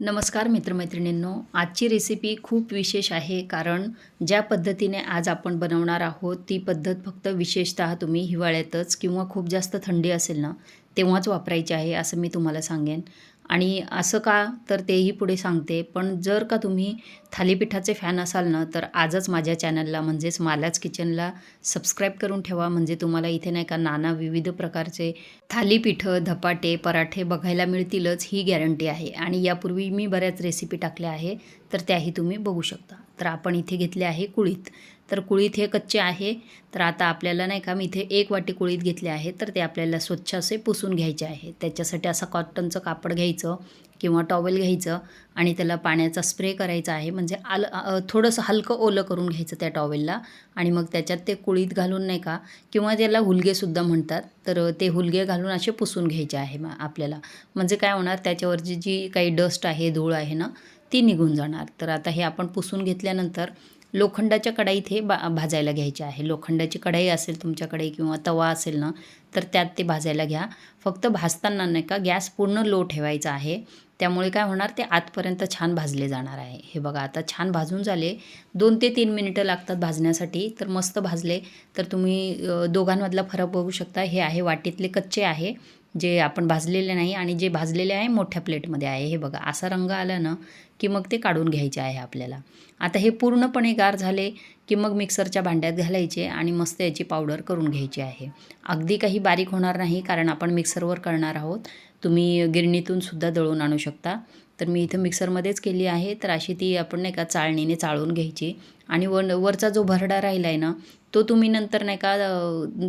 नमस्कार मित्रमैत्रिणींनो आजची रेसिपी खूप विशेष आहे कारण ज्या पद्धतीने आज आपण बनवणार आहोत ती पद्धत फक्त विशेषतः तुम्ही हिवाळ्यातच किंवा खूप जास्त थंडी असेल ना तेव्हाच वापरायची आहे असं मी तुम्हाला सांगेन. आणि असं का तर तेही पुढे सांगते. पण जर का तुम्ही थालीपीठाचे फॅन असाल ना तर आजच माझ्या चॅनलला म्हणजेच मालाच किचनला सबस्क्राईब करून ठेवा. म्हणजे तुम्हाला इथे नाही का नाना विविध प्रकारचे थालीपीठं धपाटे पराठे बघायला मिळतीलच ही गॅरंटी आहे. आणि यापूर्वी मी बऱ्याच रेसिपी टाकल्या आहे तर त्याही तुम्ही बघू शकता. तर आपण इथे घेतले आहे कुळीत. तर कुळीत हे कच्चे आहे. तर आता आपल्याला नाही का मी इथे एक वाटी कुळीत घेतले आहे. तर ते आपल्याला स्वच्छ असे पुसून घ्यायचे आहे. त्याच्यासाठी असं कॉटनचं कापड घ्यायचं किंवा टॉवेल घ्यायचं आणि त्याला पाण्याचा स्प्रे करायचा आहे. म्हणजे आल थोडंसं हलकं ओलं करून घ्यायचं त्या टॉवेलला आणि मग त्याच्यात ते कुळीत घालून नाही का किंवा त्याला हुलगेसुद्धा म्हणतात. तर ते हुलगे घालून असे पुसून घ्यायचे आहे मग आपल्याला. म्हणजे काय होणार त्याच्यावरची जी काही डस्ट आहे धूळ आहे ना ती निघून जाणार. तर आता हे आपण पुसून घेतल्यानंतर लोखंडाच्या कढाईत हे बा भाजायला घ्यायचे आहे. लोखंडाची कढाई असेल तुमच्याकडे किंवा तवा असेल ना तर त्यात ते भाजायला घ्या. फक्त भाजताना नाही का गॅस पूर्ण लो ठेवायचा आहे. त्यामुळे काय होणार ते आतपर्यंत छान भाजले जाणार आहे. हे बघा आता छान भाजून झाले. दोन ते तीन मिनिटं लागतात भाजण्यासाठी. तर मस्त भाजले. तर तुम्ही दोघांमधला फरक बघू शकता. हे आहे वाटीतले कच्चे आहे जे आपण भाजलेले नाही आणि जे भाजलेले आहे मोठ्या प्लेटमध्ये आहे. हे बघा असा रंग आला ना की मग ते काढून घ्यायचे आहे आपल्याला. आता हे पूर्णपणे गार झाले. की मग मिक्सरच्या भांड्यात घालायचे आणि मस्त याची पावडर करून घ्यायची आहे. अगदी काही बारीक होणार नाही कारण आपण मिक्सरवर करणार आहोत. तुम्ही गिरणीतून सुद्धा दळून आणू शकता. तर मी इथं मिक्सरमध्येच केली आहे. तर अशी ती आपण नाही का चाळणीने चाळून घ्यायची. आणि वर वरचा जो भरडा राहिला आहे ना तो तुम्ही नंतर नाही का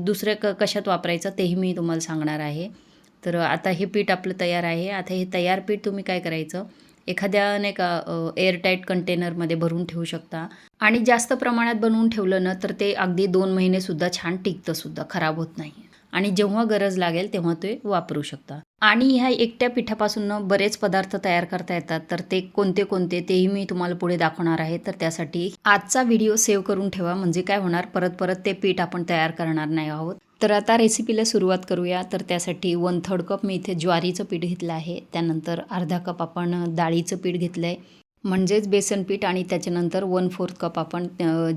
दुसऱ्या क कशात वापरायचा तेही मी तुम्हाला सांगणार आहे. तर आता हे पीठ आपलं तयार आहे. आता हे तयार पीठ तुम्ही काय करायचं एखाद्या नाही का एअरटाईट कंटेनरमध्ये भरून ठेवू शकता. आणि जास्त प्रमाणात बनवून ठेवलं ना तर ते अगदी दोन महिनेसुद्धा छान टिकतंसुद्धा खराब होत नाही. आणि जेव्हा गरज लागेल तेव्हा ते वापरू शकता. आणि ह्या एकट्या पिठापासून बरेच पदार्थ तयार करता येतात. तर ते कोणते कोणते तेही मी तुम्हाला पुढे दाखवणार आहे. तर त्यासाठी आजचा व्हिडिओ सेव्ह करून ठेवा. म्हणजे काय होणार? परत परत ते पीठ आपण तयार करणार नाही आहोत. तर आता रेसिपीला सुरुवात करूया. तर त्यासाठी वन थर्ड कप मी इथे ज्वारीचं पीठ घेतलं आहे. त्यानंतर अर्धा कप आपण डाळीचं पीठ घेतलं आहे म्हणजेच बेसन पीठ आणि त्याच्यानंतर वन फोर्थ कप आपण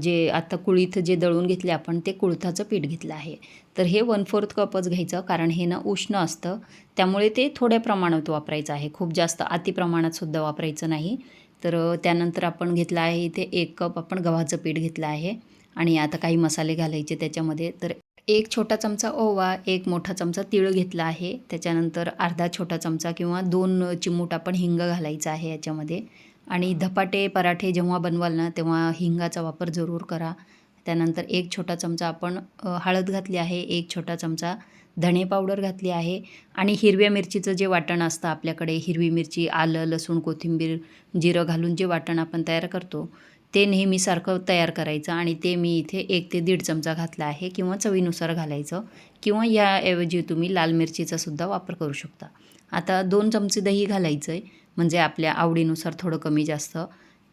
जे आता कुळीथ जे दळून घेतले आपण ते कुळथाचं पीठ घेतलं आहे. तर हे वन फोर्थ कपच घ्यायचं कारण हे ना उष्ण असतं. त्यामुळे ते थोड्या प्रमाणात वापरायचं आहे. खूप जास्त अति वापरायचं नाही. तर त्यानंतर आपण घेतलं आहे इथे एक कप आपण गव्हाचं पीठ घेतलं आहे. आणि आता काही मसाले घालायचे त्याच्यामध्ये. तर एक छोटा चमचा ओवा एक मोठा चमचा तिळ घेतला आहे. त्याच्यानंतर अर्धा छोटा चमचा किंवा दोन चिमूट आपण हिंग घालायचा आहे याच्यामध्ये. आणि धपाटे पराठे जेव्हा बनवाल ना तेव्हा हिंगाचा वापर जरूर करा. त्यानंतर एक छोटा चमचा आपण हळद घातली आहे एक छोटा चमचा धणे पावडर घातली आहे. आणि हिरव्या मिरचीचं जे वाटण असतं आपल्याकडे हिरवी मिरची आलं लसूण कोथिंबीर जिरं घालून जे वाटण आपण तयार करतो ते नेहमीसारखं तयार करायचं आणि ते मी इथे एक ते दीड चमचा घातला आहे किंवा चवीनुसार घालायचं किंवा याऐवजी तुम्ही लाल मिरचीचा सुद्धा वापर करू शकता. आता दोन चमचे दही घालायचं आहे म्हणजे आपल्या आवडीनुसार थोडं कमी जास्त.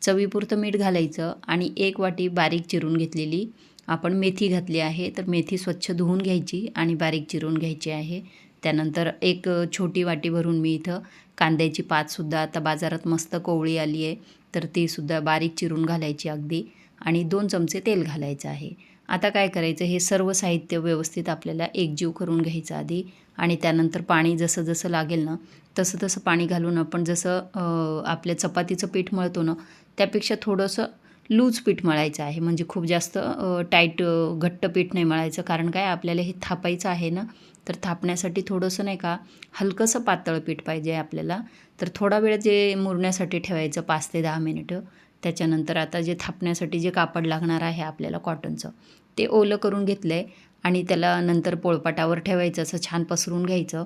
चवीपुरतं मीठ घालायचं आणि एक वाटी बारीक चिरून घेतलेली आपण मेथी घातली आहे तर मेथी स्वच्छ धुवून घ्यायची आणि बारीक चिरून घ्यायची आहे. त्यानंतर एक छोटी वाटी भरून मी इथं कांद्याची पातसुद्धा आता बाजारात मस्त कोवळी आली आहे. तर तीसुद्धा बारीक चिरून घालायची अगदी. आणि दोन चमचे तेल घालायचं आहे. आता काय करायचं हे सर्व साहित्य व्यवस्थित आपल्याला एकजीव करून घ्यायचं आधी. आणि त्यानंतर पाणी जसं जसं लागेल ना तसं तसं पाणी घालून आपण जसं आपल्या चपातीचं पीठ मळतो ना त्यापेक्षा थोडंसं लूज पीठ मळायचं आहे. म्हणजे खूप जास्त टाईट घट्ट पीठ नाही मळायचं. कारण काय आपल्याला हे थापायचं आहे ना तर थापण्यासाठी थोडंसं नाही का हलकंसं पातळ पीठ पाहिजे आपल्याला. तर थोडा वेळ जे मुरण्यासाठी ठेवायचं पाच ते दहा मिनिटं. त्याच्यानंतर आता जे थापण्यासाठी जे कापड लागणार आहे आपल्याला कॉटनचं ते ओलं करून घेतलं आहे आणि त्याला नंतर पोळपाटावर ठेवायचं असं छान पसरून घ्यायचं.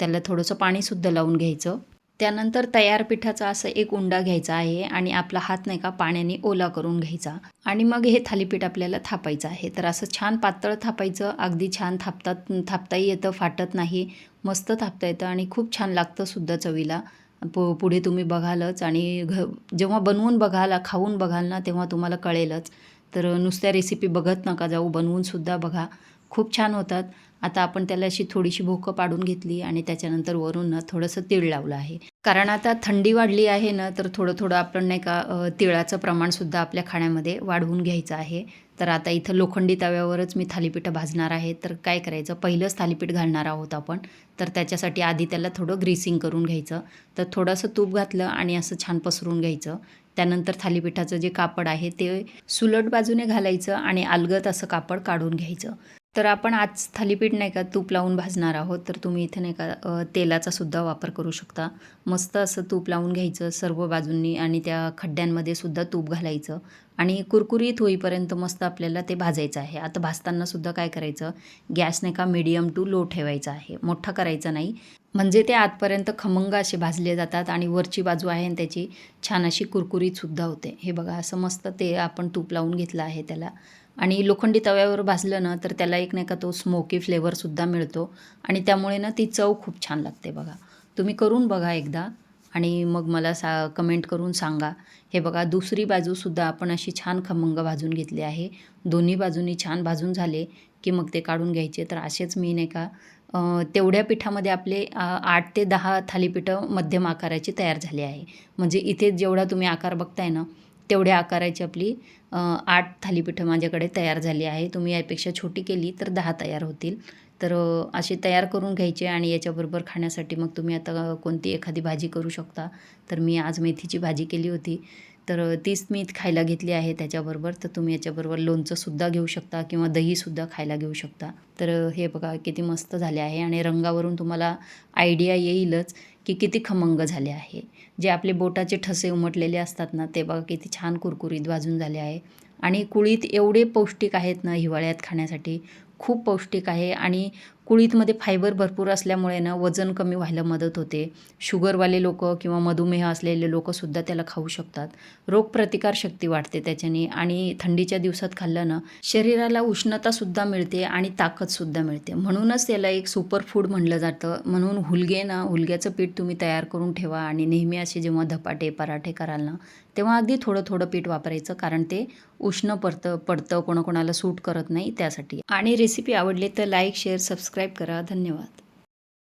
त्याला थोडंसं पाणीसुद्धा लावून घ्यायचं. त्यानंतर तयार पिठाचा असं एक उंडा घ्यायचा आहे आणि आपला हात नाही का पाण्याने ओला करून घ्यायचा. आणि मग हे थालीपीठ आपल्याला थापायचं आहे. तर असं छान पातळ थापायचं. अगदी छान थापतात थापताही येतं फाटत नाही. मस्त थापता येतं आणि खूप छान लागतं सुद्धा चवीला. पु पुढे तुम्ही बघालच आणि घ जेव्हा बनवून बघाल खाऊन बघाल ना तेव्हा तुम्हाला कळेलच. तर नुसत्या रेसिपी बघत नका जाऊ बनवूनसुद्धा बघा. खूप छान होतात. आता आपण त्याला अशी थोडीशी भोकं पाडून घेतली आणि त्याच्यानंतर वरून ना थोडंसं तीळ लावलं आहे. कारण आता थंडी वाढली आहे ना तर थोडं थोडं आपण नाही का तिळाचं प्रमाणसुद्धा आपल्या खाण्यामध्ये वाढवून घ्यायचं आहे. तर आता इथं लोखंडी तव्यावरच मी थालीपीठं भाजणार आहे. तर काय करायचं पहिलंच थालीपीठ घालणार आहोत आपण. तर त्याच्यासाठी आधी त्याला थोडं ग्रीसिंग करून घ्यायचं. तर थोडंसं तूप घातलं आणि असं छान पसरून घ्यायचं. त्यानंतर थालीपीठाचं जे कापड आहे ते सुलट बाजूने घालायचं आणि अलगत असं कापड काढून घ्यायचं. तर आपण आज थालीपीठ नाही का तूप लावून भाजणार आहोत. तर तुम्ही इथे नाही का तेलाचा सुद्धा वापर करू शकता. मस्त असं तूप लावून घ्यायचं सर्व बाजूंनी आणि त्या खड्ड्यांमध्ये सुद्धा तूप घालायचं. आणि कुरकुरीत होईपर्यंत मस्त आपल्याला ते भाजायचं आहे. आता भाजताना सुद्धा काय करायचं गॅस नाही का मीडियम टू लो ठेवायचा आहे. मोठा करायचा नाही. म्हणजे ते आतपर्यंत खमंग असे भाजले जातात आणि वरची बाजू आहे आणि त्याची छान अशी कुरकुरीतसुद्धा होते. हे बघा असं मस्त ते आपण तूप लावून घेतलं आहे त्याला. आणि लोखंडी तव्यावर भाजलं ना तर त्याला एक नाही का तो स्मोकी फ्लेवरसुद्धा मिळतो. आणि त्यामुळे ना ती चव खूप छान लागते बघा. तुम्ही करून बघा एकदा आणि मग मला सा कमेंट करून सांगा. हे बघा दुसरी बाजूसुद्धा आपण अशी छान खमंग भाजून घेतली आहे. दोन्ही बाजूनी छान भाजून झाले की मग ते काढून घ्यायचे. तर असेच मी नाही का तेवढ्या पिठामध्ये आपले आठ ते दहा थालीपीठं मध्यम आकाराची तयार झाली आहे. म्हणजे इथे जेवढा तुम्ही आकार बघताय ना तेवढ्या आकाराची आपली आठ थालीपीठं माझ्याकडे तयार झाली आहे. तुम्ही यापेक्षा छोटी केली तर दहा तयार होतील. तर असे अशी तयार करून घ्यायचे आणि याच्याबरोबर खाण्यासाठी मग तुम्ही आता कोणती एखादी भाजी करू शकता. तर मी आज मेथीची भाजी केली होती. तर तीच मी खायला घेतली आहे त्याच्याबरोबर. तर तुम्ही याच्याबरोबर लोणचंसुद्धा घेऊ शकता किंवा दहीसुद्धा खायला घेऊ शकता. तर हे बघा किती मस्त झाले आहे आणि रंगावरून तुम्हाला आयडिया येईलच की किती खमंग झाले आहे. जे आपले बोटाचे ठसे उमटलेले असतात ना ते बघा किती छान कुरकुरीत भाजून झाले आहे. आणि कुळीत एवढे पौष्टिक आहेत ना हिवाळ्यात खाण्यासाठी खूप पौष्टिक आहे आणि कुळीतमध्ये फायबर भरपूर असल्यामुळे ना वजन कमी व्हायला मदत होते. शुगरवाले लोक किंवा मधुमेह असलेले लोकसुद्धा त्याला खाऊ शकतात. रोगप्रतिकारशक्ती वाढते त्याच्याने आणि थंडीच्या दिवसात खाल्लं ना शरीराला उष्णतासुद्धा मिळते आणि ताकदसुद्धा मिळते. म्हणूनच त्याला एक सुपर फूड म्हणलं जातं. म्हणून हुलगे ना हुलग्याचं पीठ तुम्ही तयार करून ठेवा आणि नेहमी असे जेव्हा धपाटे पराठे कराल ना तेव्हा अगदी थोडं थोडं पीठ वापरायचं कारण ते उष्ण पडतं पडतं कोणाकोणाला सूट करत नाही त्यासाठी. आणि रेसिपी आवडली तर लाईक शेअर सबस्क्राईब करा. धन्यवाद.